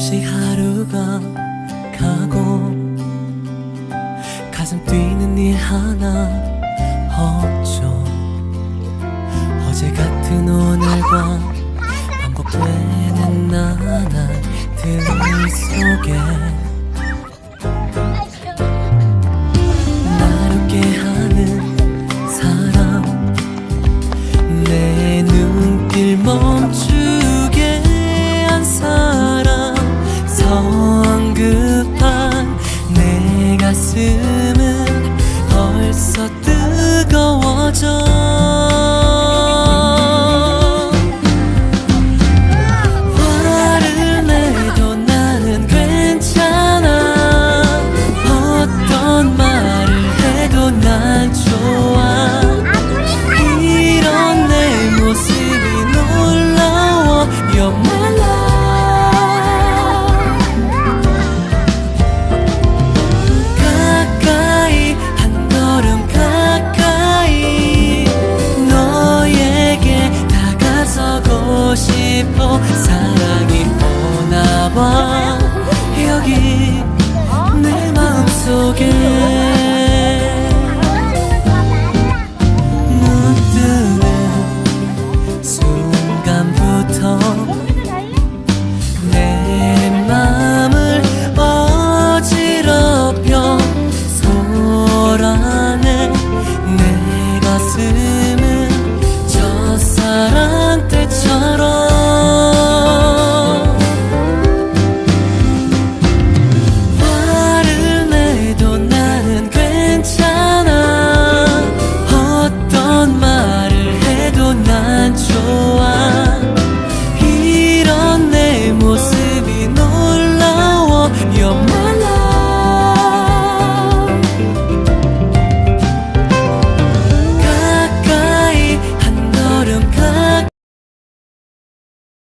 없이 하루가 가고 가슴 뛰는 일 하나 없죠. 어제 같은 오늘과 반복되는 나날들 속에 You.